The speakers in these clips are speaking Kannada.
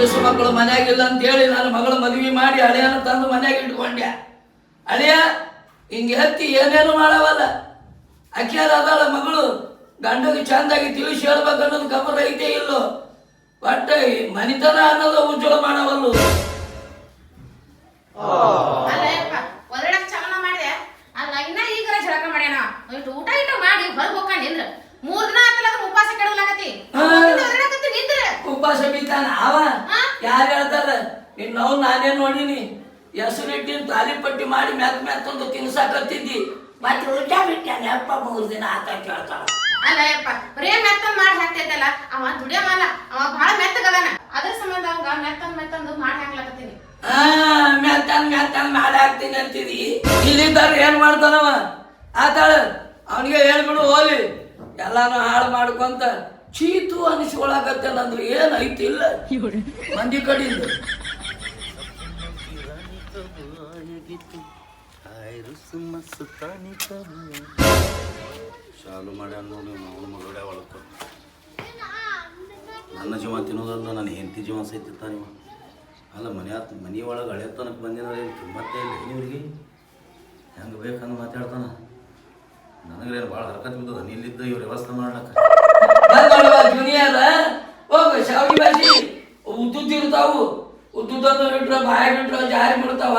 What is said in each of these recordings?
ಗಂಡಸು ಮಕ್ಕಳು ಮನೆಯಾಗಿಲ್ಲ ಅಂತ ಹೇಳಿ ನಾನು ಮಗಳ ಮದುವೆ ಮಾಡಿ ಹಳೆಯನ ತಂದು ಮನ್ಯಾಗ ಇಟ್ಕೊಂಡೆ. ಹಳೆಯ, ಹಿಂಗೆ ಹತ್ತಿ ಏನೇನು ಮಾಡವಲ್ಲ. ಅಕ್ಕಿಯಾರ ಅದಾಳ ಮಗಳು, ಗಂಡಗೆ ಚಂದಾಗಿ ತಿಳಿಸಿ ಹೇಳ್ಬೇಕು ಅನ್ನೋದು ಗಮನ ಐತೆ ಇಲ್ಲೋ. ಈ ಮನಿತನ ಅನ್ನೋದು ಉಜ್ವಲ ಮಾಡವಲ್ಲು. ಊಟ ಇಟ್ಟು ಮಾಡಿ ಹೊರಗೆ ಹೋಗ್ಕೊಂಡು ನಿಂದ್ರ. ಮೂರ್ ದಿನ ಆತಲ್ಲ ಉಪವಾಸ ಕೆಡವಲಾಗತಿ. ಉಪವಾಸ ಬೀತಾನ ಅವ? ಯಾರ ಹೇಳ್ತಾರ? ನಾವು ನಾನೇ ನೋಡಿನಿ. ಹೆಸರಿಟ್ಟಿನ ತಾಲಿ ಪಟ್ಟಿ ಮಾಡಿ ಮ್ಯಾತ್ ಒಂದು ತಿನ್ಸಾಕತ್ತಿದ್ದಿ. ಮತ್ತೆ ಉಲ್ಟಾ ಬಿಟ್ಟಾನೆ. ಅಪ್ಪ ಮೂರು ದಿನ ಆತ ಕೇಳ್ತಾಳ ಅಲ್ಲ ಯಪ್ಪ ಬರೇ ಮೆತ್ತನ್ ಮಾಡಿ ಹಾಕ್ತೈತಲ್ಲ ಅವ ದುಡಿಯಮಲ್ಲ ಅವ ಬಹಳ ಮೆತ್ತಗದಾನ. ಅದ್ರ ಸಂಬಂಧ ಅವಂಗ ಮೆತ್ತನ್ ಮೆತ್ತಂದು ಮಾಡಿ ಹಾಕ್ಲಕತ್ತೀನಿ. ಆ ಮೆತ್ತನ್ ಮ್ಯಾತನ್ ಮಾಡಿ ಹಾಕ್ತೀನಿ ಅಂತಿದಿ. ಇಲ್ಲಿದ್ದಾರ ಏನ್ ಮಾಡ್ತಾನವ? ಆತಾಳ ಅವನಿಗೆ ಹೇಳ್ಬಿಡು ಹೋಲಿ ಎಲ್ಲಾನು ಹಾಳು ಮಾಡ್ಕೊಂತ ಚೀತು ಅನಿಸ್ಕೊಳಕತ್ತೇನಂದ್ರೆ ಏನ್ ಐತಿ ಇಲ್ಲ. ಮಂದಿ ಕಡಿಂದ ಶಾಲು ಮಾಡ್ಯಾನ ನೋಡಿ ಅವನ ಮಗಳೇ ಒಳಕ ನನ್ನ ಜೀವ ತಿನ್ನೋದಲ್ಲ ನನ್ನ ಹೆಂಡತಿ ಜೀವ ಸಹಿತ ನೀವು? ಅಲ್ಲ, ಮನೆ ಮನೆ ಒಳಗೆ ಹಳೆ ತನಕ ಬಂದಿನ ಕಿಮ್ಮತ್ತೇ ಇಲ್ಲ ಇವ್ರಿಗೆ? ಹೆಂಗೆ ಬೇಕಂದು ಮಾತಾಡ್ತಾನ? ನನಗೇನು ಭಾಳ ಹರಕತ್ ಬಿದ್ದದ? ನಿಲ್ಲಿದ್ದ ಇವ್ರ ವ್ಯವಸ್ಥೆ ಮಾಡ್ಲಕ್ಕ. ಜೂನಿಯರ್ ಹೋಗು ಶಾವಿಗೆ ಬಾಜಿ. ಉದ್ದುದ್ದಿರ್ತಾವು ಉದ್ದುದ್ದನ್ನು ಇಟ್ರ ಬಾಯಾಗ ಇಟ್ರ ಜಾರಿ ಬಿಡ್ತಾವ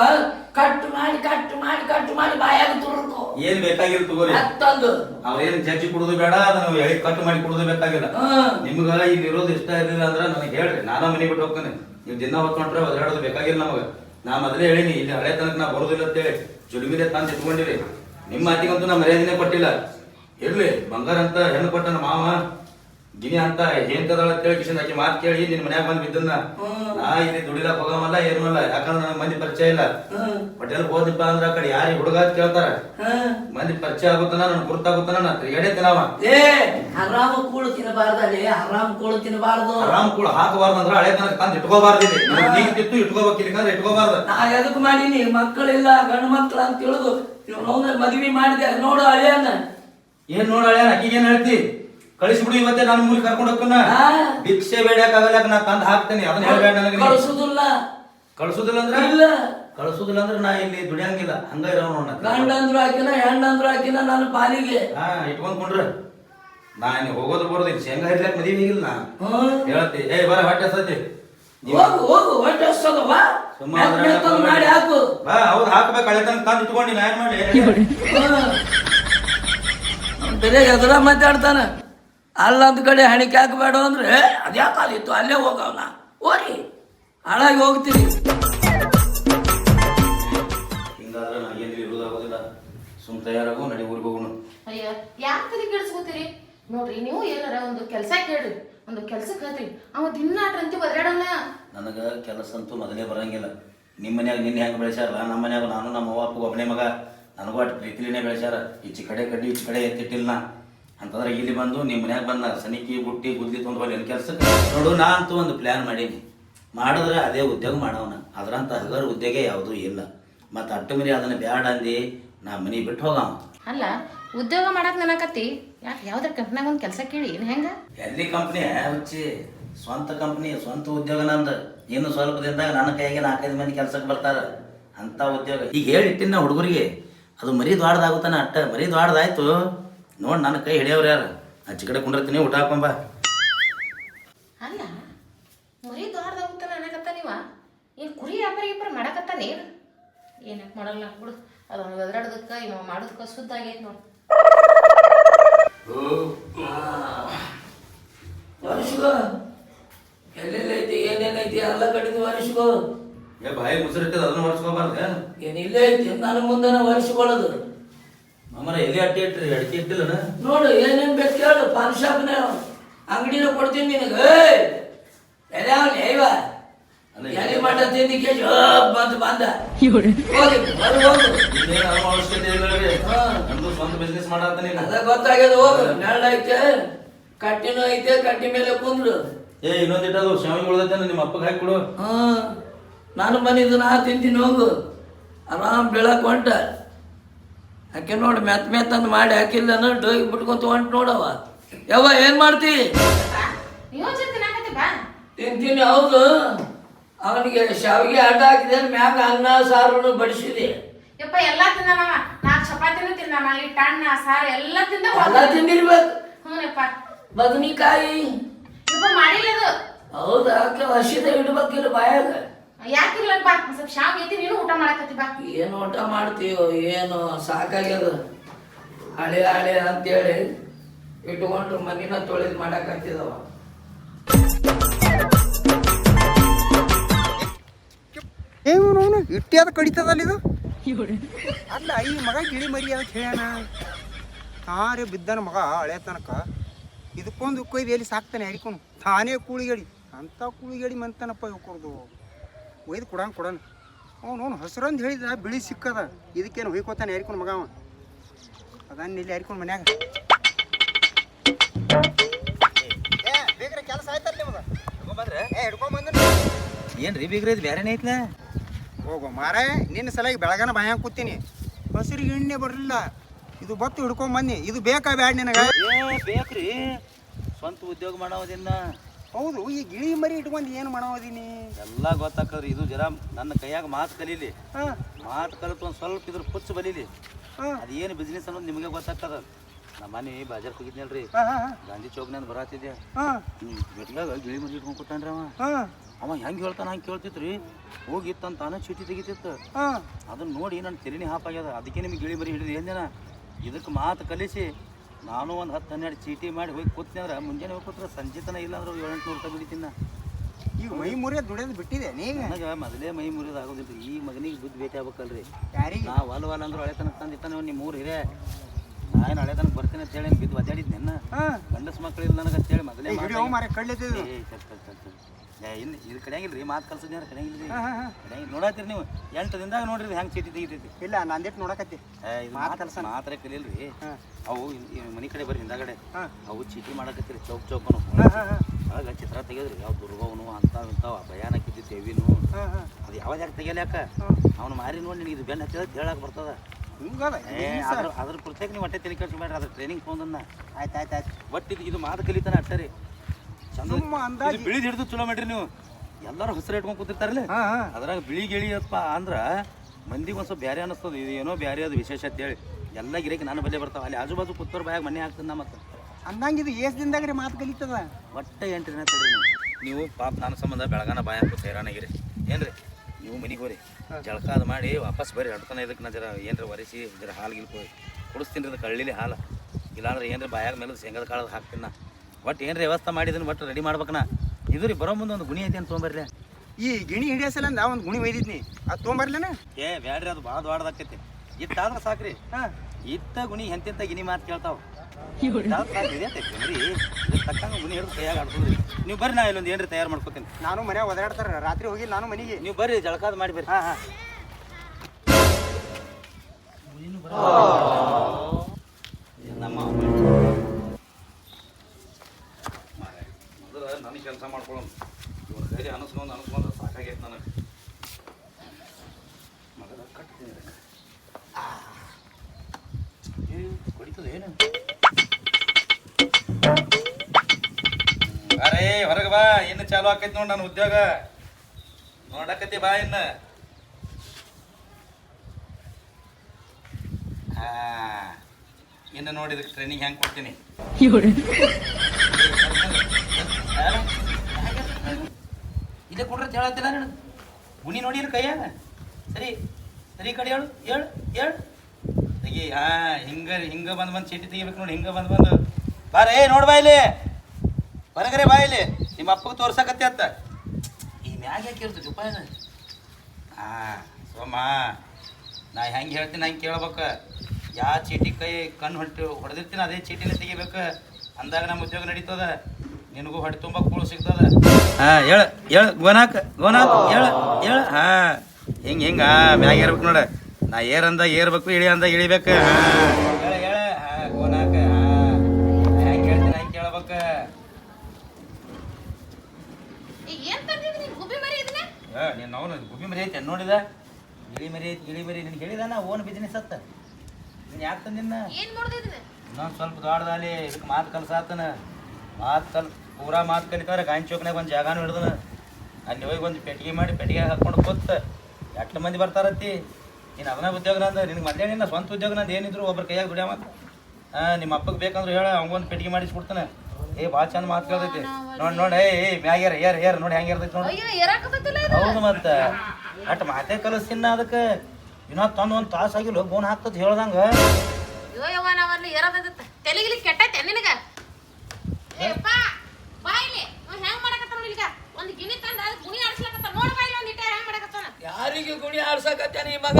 ಕಟ್ ಮಾಡಿ ಕಟ್ ಮಾಡಿ ಕಟ್ ಮಾಡಿ ಬಾಯಾಗ ತುರ್ಕೋ. ಏನ್ ಬೇಕಾಗಿಲ್ಲ ತಗೋರಿ. ಮತ್ತೊಂದು ಅವ್ರೇನ್ ಜಜ್ಜಿ ಕುಡಿದು ಬೇಡ ನಾವು ಹೇಳಿ ಕಟ್ ಮಾಡಿ ಕುಡಿದು ಬೇಕಾಗಿಲ್ಲ. ನಿಮ್ಗ ಇಲ್ಲಿ ಇರೋದು ಇಷ್ಟ ಇರಲಿಲ್ಲ ಅಂದ್ರೆ ನನಗೆ ಹೇಳ್ರಿ. ನಾನ ಮನೆ ಬಿಟ್ಟು ಹೋಗ್ತಾನೆ. ನೀವು ದಿನ ಹೊತ್ಕೊಂಡ್ರೆ ಒದಾಡೋದು ಬೇಕಾಗಿಲ್ಲ ನಮಗೆ. ನಾ ಮೊದಲೇ ಹೇಳಿನಿ ಇಲ್ಲಿ ಹಳೆ ತನಕ ನಾ ಬರೋದಿಲ್ಲ ಅಂತೇಳಿ. ಜುಡುಮಿದೆ ತಂದು ಇಟ್ಕೊಂಡಿರಿ. ನಿಮ್ಮ ಮಾತಿಗಂತೂ ನಾ ಮರ್ಯಾದಿನೇ ಕೊಟ್ಟಿಲ್ಲ. ಇರ್ಲಿ ಬಂಗಾರ ಅಂತ ಹೆಣ್ಣು ಕೊಟ್ಟನ ಮಾವ. ಗಿನಿ ಅಂತ ಏನ್ ಕೇಳಿ ಕಿಶನ್ ಆಕಿ ಮಾತು ಕೇಳಿ ನಿನ್ ಮನ್ಯಾಗ ಬಂದ್ ಬಿದ್ದನ್ನ ಹ್ಮ್. ನಾ ಇಲ್ಲಿ ದುಡಿಲಾಕ ಹೋಗಮಲ್ಲ ಏನೂ ಅಲ್ಲ ಯಾಕಂದ್ರೆ ನನಗೆ ಮಂದಿ ಪರಿಚಯ ಇಲ್ಲ. ಹೋಟೆಲ್ ಹೋದಿಪ್ಪ ಅಂದ್ರೆ ಆ ಕಡೆ ಯಾರಿಗೆ ಹುಡುಗ ಅಂತ ಕೇಳ್ತಾರ ಮಂದಿ ಪರಿಚಯ ಆಗುತ್ತಾನ ನನ್ ಗುರ್ತಾಗುತ್ತಾನ ನಾ ತಿರುಗಡೆ ತಿನ್ನವ. ಏ ಆರಾಮ ಕೂಳು ತಿನ್ನಬಾರ್ದಲ್ಲಿ ಆರಾಮ ಕೂಳು ತಿನ್ನಬಾರ್ದು. ಆರಾಮ್ ಕೂಳು ಹಾಕಬಾರ್ದು ಅಂದ್ರೆ ಹಳೆ ತನಕ ತಂದು ಇಟ್ಕೋಬಾರ್ದು ನೀಗಿತ್ತು ಇಟ್ಕೋಬೇಕು ಇಲ್ಲಿಕಂದ್ರೆ ಇಟ್ಕೋಬಾರ್ದು. ನಾ ಎದಕ್ ಮಾಡೀನಿ? ಮಕ್ಕಳಿಲ್ಲ ಗಂಡು ಮಕ್ಕಳು ಅಂತ ತಿಳಿದು. ಮದ್ವಿ ಮದುವೆ ಮಾಡಿದೆ ನೋಡು ಹಳೆಯನ್ನ ಏನ್ ನೋಡ ಹಳೆಯನ್ನ ಅಕ್ಕಿಗೆ ಏನ್ ಹೇಳ್ತಿ? ಕಳಿಸ್ಬಿಡು ಇವತ್ತೇ ನಾನು ಮೂಲಿ ಕರ್ಕೊಂಡು ಹೋಗ್ತಾನ. ಹಾ. ಭಿಕ್ಷೆ ಬೇಡಕ್ಕಾಗಲ್ಲ ನಾ ತಂದು ಹಾಕ್ತೇನೆ. ಅದನ್ನ ಹೇಳ್ಬೇಡ ನನಗೆ. ಕಳಿಸುದಿಲ್ಲ. ಕಳಿಸುದಿಲ್ಲ ಅಂದ್ರೆ? ಇಲ್ಲ. ಕಳಿಸುದಿಲ್ಲ ಅಂದ್ರೆ ನಾ ಇಲ್ಲಿ ದುಡಿಯಂಗಿಲ್ಲ. ಹಂಗ ಇರೋ ನೋಡ ಗಂಡಂದ್ರು ಹಾಕಿನ ಹೆಣ್ಣಂದ್ರು ಹಾಕಿನ ನನ್ನ ಪಾಲಿಗೆ. ಹಾ ಇಟ್ಕೊಂಡ್ ಕುಂಡ್ರ. ನಾ ಇನ್ನು ಹೋಗೋದು ಬರೋದು ಇಲ್ಲಿ. ಶೇಂಗಾ ಹಿಡ್ಲಕ್ ಮದುವೆ ಆಗಿಲ್ಲ ನಾ. ಹೇಳ್ತಿ. ಏ ಬರ ಹೊಟ್ಟೆ ಸತಿ ಹೋಗು ಹೋಗು ಹೊಟ್ಟೆ ಹಸ್ತದ ಬಾ. ಮಾಡಿ ಹಾಕು. ಬಾ ಹೌದು ಹಾಕ್ಬೇಕು. ಹಳೆ ತನಕ ತಂದು ಇಟ್ಕೊಂಡು ನಾ ಏನ್ ಮಾಡಿ. ಬೇರೆ ಎದುರ ಮಾತಾಡ್ತಾನ. ಅಲ್ಲೊಂದ್ ಕಡೆ ಹಣಿಕೆ ಹಾಕಬೇಡ ಅಂದ್ರೆ ಅದ್ಯಾಕೆ ಅಲ್ಲಿತ್ತು ಅಲ್ಲೇ ಹೋಗವನ? ಓರಿ ಹಾಳಾಗಿ ಹೋಗ್ತೀನಿ. ಹಿಂಗಾದ್ರೆ ನನಗೇನು ಇರೋದಾಗೋದಿಲ್ಲ ಸುಮ್ ತಯಾರಾಗು ನಡಿ ಊರಿಗೆ ಹೋಗೋಣ ಅಯ್ಯ ಯಾಕೆ ತಲೆ ಕೆಡಿಸ್ಕೋತೀರಿ? ನೋಡ್ರಿ ನೀವು ಏನಾರ ಒಂದು ಕೆಲಸ ಕೇಳ್ರಿ ಒಂದು ಕೆಲ್ಸಕ್ಕೆ ಹೇಳ್ತೀರಿ ಅವ ದಿನ ಆಟ್ರಂತಿ ಒದರಾಡವನ ನನಗೆ ಕೆಲಸ ಅಂತೂ ಮೊದಲೇ ಬರಂಗಿಲ್ಲ. ನಿಮ್ಮ ಮನ್ಯಾಗ ನಿನ್ನೆ ಹೆಂಗೆ ಬೆಳೆಸ್ಯಾರಲ್ಲ? ನಮ್ಮ ಮನ್ಯಾಗ ನಾನು ನಮ್ಮ ಅವ್ವ ಅಪ್ಪ ಒಬ್ಬನೇ ಮಗ. ನನಗೂ ಅಟ್ ಪ್ರೀತಿಲಿನೇ ಬೆಳೆಸ್ಯಾರ. ಈಚೆ ಕಡೆ ಕಡ್ಡಿ ಈಚೆ ಕಡೆ ಎತ್ತಿಟ್ಟಿಲ್ಲ ನಾ. ಅಂತಂದ್ರೆ ಇಲ್ಲಿ ಬಂದು ನಿಮ್ಮ ಮನ್ಯಾಗ ಬಂದ ಸನಿಕಿ ಬುಟ್ಟಿ ಗುದ್ದಿ ತೊಂದು ಹೋಗಿ ಕೆಲಸ. ಕೆಲ್ಸಕ್ಕೆ ನೋಡು ನಾ ಅಂತೂ ಒಂದು ಪ್ಲ್ಯಾನ್ ಮಾಡೀನಿ. ಮಾಡಿದ್ರೆ ಅದೇ ಉದ್ಯೋಗ ಮಾಡೋಣ ಅದರಂತ ಹಗರ್ ಉದ್ಯೋಗ ಯಾವುದೂ ಇಲ್ಲ. ಮತ್ತು ಅಟ್ಟು ಮನೆ ಅದನ್ನು ಬ್ಯಾಡ ಅಂದಿ ನಾ ಮನೆ ಬಿಟ್ಟು ಹೋಗ ಅಲ್ಲ ಉದ್ಯೋಗ ಮಾಡಕ್ ನನಕತ್ತಿ? ಯಾಕೆ ಯಾವ್ದಾರ ಕಂಪ್ನಿಯಾಗ ಒಂದು ಕೆಲಸ ಕೇಳಿ ಏನು ಹೆಂಗ? ಎಲ್ಲಿ ಕಂಪ್ನಿ ಹುಚ್ಚಿ ಸ್ವಂತ ಕಂಪ್ನಿ ಸ್ವಂತ ಉದ್ಯೋಗ ನಂದು. ಇನ್ನು ಸ್ವಲ್ಪ ದಿನದಾಗ ನನ್ನ ಕೈಗೆ ನಾಲ್ಕೈದು ಮಂದಿ ಕೆಲ್ಸಕ್ಕೆ ಬರ್ತಾರೆ. ಅಂತ ಉದ್ಯೋಗ. ಈಗ ಹೇಳಿಟ್ಟಿನ ಹುಡುಗರಿಗೆ ಅದು ಮರಿ ದ್ವಾಡ್ದಾಗುತ್ತಾನೆ ಅಟ್ಟ? ಮರಿ ದ್ವಾಡ್ದಾಯ್ತು ನೋಡಿ ನನ್ನ ಕೈ ಹಿಡಿಯವ್ರು ಯಾರು? ಅಜ್ಜಿ ಕಡೆ ಕುಂಡಿರ್ತೀನಿ ಊಟ ಹಾಕೊಂಬ ಅಲ್ಲ ಮರಿ ದ್ವಾರದಾಗುತ್ತಾನ ಅನ್ನಕತ್ತ ನೀವ? ಏನು ಕುರಿ ವ್ಯಾಪಾರ ಇಬ್ಬರ ಮಾಡಕತ್ತಾನ ಏನು ಏನಕ್ಕೆ ಮಾಡಲ್ಲ ಬಿಡು. ಅದೊಂದು ಒದರಾಡೋದಕ್ಕೆ ಇವ ಮಾಡೋದಕ್ಕೆ ಶುದ್ಧ ಆಗೈತೆ ನೋಡಿ. ವರ್ಷಗೋ ಎಲ್ಲೆಲ್ಲೈತಿ ಏನೇನೈತಿ ಎಲ್ಲ ಕಡೆದು ವರ್ಷಗೋ ಏ ಬಾಯಿ ಮುಸುರಿರ್ತದ ಅದನ್ನ ಹೊರ್ಸ್ಕೋಬಾರ್ದು ಏನಿಲ್ಲ ಐತಿ ನನ್ನ ಮುಂದೆ ವರ್ಷಕೊಳ್ಳೋದು ಮಾಮರ ಎಲ್ಲಿ ಅಟ್ಟಿ ಇಟ್ರಿ ಅಡಿಕೆ ಇಟ್ಟಿಲ್ಲನ? ನೋಡು ಏನೇನ್ ಬೇಕು ಕೇಳು. ಪಾನ್ ಶಾಪ್ನ ಅಂಗಡಿನ ಕೊಡ್ತೀನಿ ನಿನಗೆ. ಏಯ್! ಎಲೆ ಅವ್ನು ಇವ ಅಲ್ಲ, ಎಲೆ ಮಟ ತಿಂದಿ ಕೇಜ್ ಬಂದು ಬಂದ. ಹೋಗಿ ಹೊರ್ಗ್ ಹೋಗು. ಇಲ್ಲೇನ್ ಅನ್ನೋ ಅವಶ್ಯಕತೆ ಇಲ್ಲ ರೀ. ನಮ್ದು ಸ್ವಂತ ಬಿಸ್ನೆಸ್ ಮಾಡತ್ತ ನೀನು. ಅದ ಗೊತ್ತಾಗ್ಯದ ಹೋಗು. ನೆರಳು ಐತೆ. ಕಟ್ಟಿನೂ ಐತೆ ಕಟ್ಟಿ ಮೇಲೆ ಕುಂದ್ರು. ಏ ಇನ್ನೊಂದು ಇಟ್ಟದು ಶಾವಿಗೆ ಉಳ್ದೈತೆ ನಿಮ್ಮ ಅಪ್ಪಗೆ ಹಾಕಿ ಕೊಡು. ಹಾ. ನಾನು ಮನಿದು ನಾ ತಿಂತೀನಿ ಹೋಗು. ಆರಾಮ್ ಬೆಳಕ್ ಹೊಂಟ. ಆಕೆ ನೋಡಿ ಮೆತ್ತ ಮೆತ್ತಂದು ಮಾಡಿ ಹಾಕಿಲ್ಲ ಡೋಗಿ ಬಿಟ್ಕೊಂತ ಹೊಂಟ್ ನೋಡವ ಯವ್ವ ಏನ್ ಮಾಡ್ತಿ? ತಿಂತೀನಿ ಹೌದು. ಅವನಿಗೆ ಶಾವಿಗೆ ಅಡ್ಡ ಹಾಕಿದೆ ಮ್ಯಾಗ ಅನ್ನ ಸಾರು ಬಡಿಸಿದೆ. ಯಪ್ಪ ಎಲ್ಲ ತಿಂದಾನವ ನಾಲ್ಕು ಚಪಾತಿನೂ ತಿಂದಾನ ಇಟ್ಟ ಅಣ್ಣ ಸಾರು ಎಲ್ಲ ತಿಂದ ಎಲ್ಲ ತಿಂದಿರ್ಬೇಕು. ಹ್ಞೂನಪ್ಪ. ಬದನಿಕಾಯಿ. ಮಾಡಿಲ್ಲ ಹೌದಾ ಹಸಿದ ಇಡ್ಬೇಕಿಲ್ಲ ಬಾಯಾಗ. ಸ್ವಲ್ಪ ಶಾವ್ ಐತಿ ನೀನು ಊಟ ಮಾಡಕತ್ತಿ ಬಾ. ಏನು ಊಟ ಮಾಡ್ತೀವೋ ಏನು ಸಾಕಾಗ್ಯದ. ಹಳೆ ಹಳೆ ಅಂತೇಳಿ ಇಟ್ಕೊಂಡು ಮನಿನ ತೊಳೆದು ಮಾಡಕತ್ತಿದವ. ಏನು ಇಟ್ಟಿ ಅದ ಕಡಿತದಲ್ಲ ಇದು? ಅಲ್ಲ ಈ ಮಗ ಗಿಳಿ ಮರಿ ಅಂತ ಹೇಳ್ಯಾನ. ತಾರೇ ಬಿದ್ದನ ಮಗ ಹಳೆ ತನಕ. ಇದಕ್ಕೊಂದು ಕೊಯ್ದು ಎಲ್ಲಿ ಸಾಕ್ತಾನೆ ಹರಿಕೊಂಡು ತಾನೇ ಕೂಳಿಗಡಿ. ಅಂಥ ಕೂಳಿಗಡಿ ಮಂತನಪ್ಪ ಇವ್ಕೊಡ್ದು ಒಯ್ದು ಕೊಡಂಗೆ ಕೊಡೋಣ ಅವನು ಅವನು ಹಸ್ರಂದು ಹೇಳಿದ ಬಿಳಿ ಸಿಕ್ಕದ. ಇದಕ್ಕೇನು ಹೊಯ್ಕೋತಾನೆ ಯಾರಿಕೊಂಡು ಮಗ ಅವ? ಅದನ್ನ ಇಲ್ಲಿ ಯಾರಿಕೊಂಡು ಮನ್ಯಾಗ? ಕೆಲಸ ಆಯ್ತಲ್ಲ ಬಂದ್ರೆ ಏ ಏನ್ರಿ ಬೀಗ್ರಿ ಇದು ಬೇರೆನೇ ಐತ್ಲ? ಹೋಗೋ ಮಾರೇ ನಿನ್ನ ಸಲ ಬೆಳಗನ ಭಯ ಕೂತೀನಿ. ಹಸಿರಿಗೆ ಎಣ್ಣೆ ಬರಲಿಲ್ಲ. ಇದು ಬತ್ತು ಹಿಡ್ಕೊಂಡ್ ಬನ್ನಿ ಇದು ಬೇಕಾ ಬ್ಯಾಡ ನಿನಗ? ಏ ಬೇಕ್ರಿ. ಸ್ವಂತ ಉದ್ಯೋಗ ಮಾಡೋದಿನ್ನ ಹೌದು ಈ ಗಿಳಿ ಮರಿ ಇಟ್ಕೊಂಡು ಏನು ಮಾಡೋದೀನಿ ಎಲ್ಲ ಗೊತ್ತಾಕದ್ರಿ ಇದು ಜರ ನನ್ನ ಕೈಯಾಗ ಮಾತು ಕಲೀಲಿ. ಮಾತು ಕಲಿತು ಒಂದು ಸ್ವಲ್ಪ ಇದ್ರ ಪುಚ್ಚ ಬಲೀಲಿ. ಅದೇನು ಬಿಸ್ನೆಸ್ ಅನ್ನೋದು ನಿಮಗೆ ಗೊತ್ತಾಗ್ತದ. ನಮ್ಮ ಮನೆ ಬಾಜಾರ್ ಹೋಗಿದ್ನಲ್ರಿ. ಗಾಂಧಿ ಚೌಕ್ನಾಗ ಬರಾತಿದ್ದೆ ಬೆಟ್ಲಾಗ ಗಿಳಿ ಮರಿ ಇಟ್ಕೊಂಡು ಕೊಟ್ಟಾನ್ರಿ ಅವ. ಅವ ಹೆಂಗೆ ಹೇಳ್ತಾನ ಹಂಗೆ ಕೇಳ್ತಿತ್ರಿ. ಹೋಗಿತ್ತಂತ ತಾನೇ ಚೀಟಿ ತೆಗಿತಿತ್ತು. ಅದನ್ನ ನೋಡಿ ನನ್ನ ತಲೆನೇ ಹಾಪಾಗ್ಯದ ಅದಕ್ಕೆ ನಿಮ್ಗೆ ಗಿಳಿ ಮರಿ ಹಿಡಿದು ಏನ್ ಜನ ಇದಕ್ಕೆ ಮಾತು ಕಲಿಸಿ. ನಾನು ಒಂದು ಹತ್ತು ಹನ್ನೆರಡು ಚೀಟಿ ಮಾಡಿ ಹೋಗಿ ಕೂತ್ನಂದ್ರೆ ಮುಂಜಾನೆ ಹೋಗಿ ಕೂತ್ರೆ ಸಂಜೆ ತನ ಇಲ್ಲ ಅಂದ್ರೆ ಏಳು ಎಂಟುನೂರು ರೂಪಾಯಿ ಬಿಡಿತೀನಿ ಈಗ ಮೈ ಮುರಿಯೋದು ದುಡಿಯೋದು ಬಿಟ್ಟಿದೆ ನೀವು ನನಗೆ ಮೊದಲೇ ಮೈ ಮುರಿಯೋದು ಆಗೋದಿಲ್ಲ ಈ ಮಗನಿಗೆ ಬುದ್ಧಿ ಭೇಟಿ ಆಗ್ಬೇಕಲ್ರಿ. ಯಾರಿಗೆ? ನಾ ಹೊಲ ಹೊಲ ಅಂದ್ರೆ ಹಳೆ ತನಕ ತಂದಿತ್ತಾನೆ ನಿಮ್ಮ ಮೂರು ಹಿರೇ ನಾನು ಹಳೆ ತನಕ ಬರ್ತೀನಿ ಅಂತ ಹೇಳಿ ಬಿದ್ದು ನನ್ನ? ಗಂಡಸ ಮಕ್ಕಳಿಲ್ಲ ನನಗೆ ಅಂತೇಳಿ ಮೊದಲೇ ಮಾಡಿ ಕಡ್ಲಿತ್ತಿದ್ದು ಏ, ಇಲ್ಲಿ ಇದು ರೀ ಮಾತು ಹಾ ಹಾ ಹಾ. ಕಡೆಯಂಗಿಲ್ಲ ನೋಡತ್ತೀರಿ ನೀವು. ಎಂಟು ದಿನದಾಗ ನೋಡ್ರಿ ಹೆಂಗೆ ಚೀಟಿ ತೆಗಿತೈತಿ. ಇಲ್ಲ ನಂದಿಟ್ಟು ನೋಡಕತ್ತಿ. ಇದು ಮಾತು ಕಲ್ಸಣ. ಮಾತ್ರ ಕಲಿಯಲ್ರಿ. ಹಾ. ಅವು ಮನೆ ಕಡೆ ಬರ್ರಿ ಹಿಂದಾಗಡೆ. ಹಾ. ಅವು ಚೀಟಿ ಮಾಡಕತ್ತೀರಿ ಚೌಕ್ ಚೌಕನು ಅವಾಗ ಚಿತ್ರ ತೆಗೆದ್ರಿ. ಯಾವ ದುರ್ಗವನು ಅಂತಾವ್ ಇಂತಾವ ಭಯಾನಕ್ ಇದ್ದಿದ್ದು ದೇವಿನು. ಹಾ ಹಾ. ಅದು ಯಾವಾಗ ಯಾಕೆ ತೆಗಿಯಲ್ಯಾಕ ಅವನು ಮಾರಿ ನೋಡಿ ನಿನಗೆ ಇದು ಬೆನ್ನ ಹತ್ತಿದ ಹೇಳಕ್ ಬರ್ತದ. ಅದ್ರ ಕುರ್ತೇಕ್ ಪ್ರತ್ಯೇಕ ನೀವು ಹೊಟ್ಟೆ ತಲೆ ಮಾಡ್ರಿ ಅದ್ರ ಟ್ರೈನಿಂಗ್ ತೊಗೊಂಡನ್ನ ಆಯ್ತು ಆಯ್ತು ಆಯ್ತು. ಒಟ್ಟು ಇದು ಇದು ಮಾತು ಕಲಿತಾನೆ ಅಟ್ಟರಿ ಚಂದ ಸುಮ್ಮ ಅಂದಾಜು ಬಿಳಿ ಬಿಳಿದ್ ಹಿಡಿದು ಚಲೋ ಮಾಡ್ರಿ ನೀವು. ಎಲ್ಲರೂ ಹೆಸರು ಇಟ್ಕೊಂಡು ಕೂತಿರ್ತಾರಲ್ಲ? ಹಾ ಹಾ. ಅದ್ರಾಗ ಬಿಳಿ ಗಿಳಿಯಪ್ಪ ಅಂದ್ರ ಮಂದಿಗೆ ಒಂದ್ ಸ್ವಲ್ಪ ಬ್ಯಾರೆ ಅನಿಸ್ತದ. ಇದು ಏನೋ ಬೇರೆ ಅದು ವಿಶೇಷ ಅಂತ ಹೇಳಿ. ಎಲ್ಲ ಗಿರಕ್ಕೆ ನಾನು ಬಲ್ಲೆ ಬರ್ತಾವ. ಅಲ್ಲಿ ಆಜು ಬಾಜು ಕೂತೋರ್ ಬಾಯಾಗ ಮನೆ ಹಾಕ್ತದ ನಾ ಮತ್ತೆ. ಅಂದಂಗ ಇದು ಏಸ್ ದಿನದಾಗ ರೀ ಮಾತು ಕಲಿತದ? ಒಟ್ಟ ಎಂಟು ದಿನ ತಡ್ರಿ ನೀವು? ನೀವು ಪಾಪ ನಾನು ಸಂಬಂಧ ಬೆಳಗಾನ ಬಾಯ ಹಾಕಿ ಹೈರಾಣಾಗಿರಿ ಏನ್ರಿ? ನೀವು ಮನೆಗೆ ಹೋರಿ. ಜಳಕ ಅದು ಮಾಡಿ ವಾಪಸ್ ಬರ್ರಿ. ಅಡ್ತಾನೆ ಇದಕ್ಕೆ ನಾ ಜರ ಏನ್ರ ಒರೆಸಿ ಜರ ಹಾಲು ಗಿಲ್ಕೊ ಕುಡಿಸ್ತೀನಿ ರೀ ಕಳ್ಳಿಲಿ ಹಾಲು. ಇಲ್ಲಾಂದ್ರೆ ಏನ್ರಿ ಬಾಯಾಗ ಮೇಲೆ ಶೇಂಗದ ಕಾಳದ ಹಾಕ್ತೀನಿ ನಾ. ಒಟ್ಟು ಏನ್ರಿ ವ್ಯವಸ್ಥೆ ಮಾಡಿದ್ನ ಒಟ್ಟು ರೆಡಿ ಮಾಡ್ಬೇಕನ? ಇದು ರೀ ಬರೋ ಮುಂದೆ ಒಂದು ಗುಣಿ ಐತಿ ಅಂತ ತೊಗೊಂಬರ್ರಿ. ಈ ಗಿಣಿ ಹಿಡಿಯೋಸಲ ಒಂದು ಗುಣಿ ಒಯ್ದಿದ್ನಿ. ಅದು ತೊಗೊಂಬರ್ಲೇನ? ಏ ಬ್ಯಾಡ್ರಿ ಅದು ಭಾಳ ದೊಡ್ಡದಾಕೈತಿ. ಇಟ್ಟಾದ್ರೆ ಸಾಕ್ರಿ. ಹಾ. ಇತ್ತ ಗುಣಿ ಎಂತೆಂತ ಗಿಣಿ ಮಾತು ಕೇಳ್ತಾವ. ತಕ್ಕಂಗ ಗುಣಿ ಹಿಡಿದು ಕೈಯಾಗ ನೀವು ಬರ್ರಿ ನಾ ಇಲ್ಲೊಂದು ಏನ್ರಿ ತಯಾರು ಮಾಡ್ಕೊತೀನಿ. ನಾನು ಮನ್ಯಾಗ ಒದಾಡ್ತಾರ ರಾತ್ರಿ ಹೋಗಿ ನಾನು ಮನೆಗೆ. ನೀವು ಬರ್ರಿ ಜಳಕಾದ ಮಾಡಿ ಬರ್ರಿ ಹಾ. ಹಾ ನಮ್ಮ ಮೊದಲ ನನಗೆ ಕೆಲಸ ಮಾಡ್ಕೊಳ್ಳೋಣ ಇವ್ರ ಕೈಲಿ ಅನಿಸ್ಕೊಂಡು ಅನಸ್ಕೊಂಡು ಸಾಕಾಗೈತೆ ನನಗೆ. ಮಗದ ಕಟ್ತೀನಿ ಇದಕ್ಕೆ. ಆ. ಏ, ಹೊಡಿತದ ಏನು ಅರೇ ಹೊರಗೆ ಬಾ ಇನ್ನು ಚಾಲು ಆಕೈತಿ ನೋಡಿ ನನ್ನ ಉದ್ಯೋಗ. ನೋಡಕತ್ತಿ ಬಾ ಇನ್ನು. ಇನ್ನು ನೋಡಿ ಇದಕ್ಕೆ ಟ್ರೈನಿಂಗ್ ಹೆಂಗೆ ಕೊಡ್ತೀನಿ. ಇಲ್ಲೇ ಕೊಡ್ರಿ ಅಂತ ಹೇಳತ್ತಿಲ್ಲ ನೀನು? ಗುಣಿ ನೋಡಿ ಕೈಯಾಗ? ಸರಿ ಸರಿ ಕಡೆ ಹೇಳು ಹೇಳು ಹೇಳು. ತೆಗಿ ಹಾ, ಹಿಂಗ ಹಿಂಗ ಬಂದು ಬಂದು ಚೀಟಿ ತೆಗಿಬೇಕು ನೋಡಿ, ಹಿಂಗ ಬಂದು ಬಂದು. ಬಾರ ಏ ನೋಡ್ ಬಾ ಇಲ್ಲಿ. ಬರಗರೆ ಬಾ ಇಲ್ಲಿ. ನಿಮ್ಮ ಅಪ್ಪಗೆ ತೋರ್ಸಕತ್ತೆ ಅತ್ತ ಈ ಮ್ಯಾಗ ಯಾಕೆ ಇರ್ತದೆ ಉಪಾಯ ಹಾ, ಸೋಮ, ನಾ ಹೆಂಗೆ ಹೇಳ್ತೀನಿ ಹಂಗೆ ಕೇಳ್ಬೇಕು. ಯಾವ ಚೀಟಿ ಕೈ, ಕಣ್ಣು ಹೊಂಟು ಹೊಡೆದಿರ್ತೀನಿ, ಅದೇ ಚೀಟಿನ ತೆಗಿಬೇಕು. ಅಂದಾಗ ನಮ್ಮ ಉದ್ಯೋಗ ನಡೀತದ. ನಿನಗೂ ಹೊಟ್ಟೆ ತುಂಬ ಕೂಳು ಸಿಗ್ತದ. ಹಾ ಹೇಳ ಹೇಳ ಗೋನಾಕ್ ಗೋನಾಕ್ ಹೇಳ ಹೇಳ. ಹಾ ಹಿಂಗೆ ಹಿಂಗೆ ಹಾ ಮ್ಯಾಗ ಏರ್ಬೇಕು ನೋಡ. ನಾ ಏರಂದ ಏರ್ಬೇಕು ಇಳಿ ಅಂದ ಇಳಿಬೇಕು. ಹೇಳು ಹೇಳ. ಹಾ ಗೋನಾಕ್ ಹಾ. ಹೆಂಗೆ ಹೇಳ್ತೀನಿ ಹಂಗೆ ಕೇಳ್ಬೇಕು. ತಂದಿದ್ದಿ ನೀನ್ ನೀನು ಅವನು ಗುಬ್ಬಿ ಮರಿ ಐತೆ ನೋಡಿದ? ಗಿಳಿ ಮರಿ ಐತಿ ಗಿಳಿ ಮರಿ ನಿನ್ಗೆ ಹೇಳಿದಾನ ಓನ್ ಬಿಸ್ನೆಸ್ ಅತ್ತ? ನೀನು ಯಾಕೆ ನಿನ್ನ ಇನ್ನೊಂದು ಸ್ವಲ್ಪ ದೊಡ್ಡದಾಲಿ ಇದಕ್ಕೆ ಮಾತು ಕಲ್ಸಾತನ. ಮಾತು ಕಲ್ ಪೂರಾ ಮಾತು ಕಲಿತಾರ ಗಾಂಧಿ ಚೌಕ್ನಾಗ ಒಂದು ಜಾಗನೂ ಹಿಡ್ದನ ಅಲ್ಲಿ ಹೋಗಿ ಒಂದು ಪೆಟ್ಟಿಗೆ ಮಾಡಿ ಪೆಟ್ಟಿಗೆ ಹಾಕೊಂಡು ಕೂತ ಎಷ್ಟು ಮಂದಿ ಬರ್ತಾರತ್ತಿ? ನೀನು ಅದನ್ನ ಉದ್ಯೋಗ ಅಂದ್ರೆ ನಿನಗೆ ಮೊದಲೇ ನಿನ್ನ ಸ್ವಂತ ಉದ್ಯೋಗ ನಂದು ಏನಿದ್ರು ಒಬ್ಬರು ಕೈಯಾಗ ದುಡಿಯ ಹಾಂ ನಿಮ್ಮ ಅಪ್ಪಗೆ ಬೇಕಂದ್ರೆ ಹೇಳ ಅವಂಗೊಂದು ಪೆಟ್ಟಿಗೆ ಮಾಡಿಸ್ಬಿಡ್ತಾನೆ ಏ ಭಾಳ ಚಂದ ಮಾತು ಕೇಳ್ತೈತಿ. ನೋಡಿ ನೋಡಿ ಏ ಮ್ಯಾಗ್ಯಾರ ಏರ್ ಏರ್ ನೋಡಿ ಹೆಂಗೆ ಇರ್ತೈತಿ ನೋಡಿ. ಹೌದು ಮತ್ತೆ. ಅಟ್ ಮಾತೇ ಕಲಿಸ್ತೀನ ಅದಕ್ಕೆ. ಇನ್ನೂ ತಂದು ಒಂದು ತಾಸು ಆಗಿಲ್ಲ ಬೋನ್ ಹಾಕ್ತದ ಹೇಳ್ದಂಗೆ ಅಯ್ಯೋ ಯವ್ವ ನಾವಲ್ಲಿ ಏರಾದತ್ತ ತೆಲಿಗಿಲಿ ಕೆಟ್ಟೈತೆ ನಿನಗ ಏಪ್ಪ ಬಾಯಿಲಿ ಹೆಂಗ್ ಮಾಡಕತ್ತಾನ ನೋಡಿ ಈಗ ಒಂದು ಗಿಣಿ ತಂದ ಅದಕ್ಕೆ ಗುಣಿ ಆಡ್ಸ್ಲಕತ್ತಾನ. ನೋಡ್ ಬಾಯಿಲಿ ಒಂದು ಇಟ್ಟ ಹೆಂಗ್ ಮಾಡಕತ್ತಾನ. ಯಾರಿಗೆ ಗುಣಿ ಆಡ್ಸಕತ್ತಾನ ಈ ಮಗ?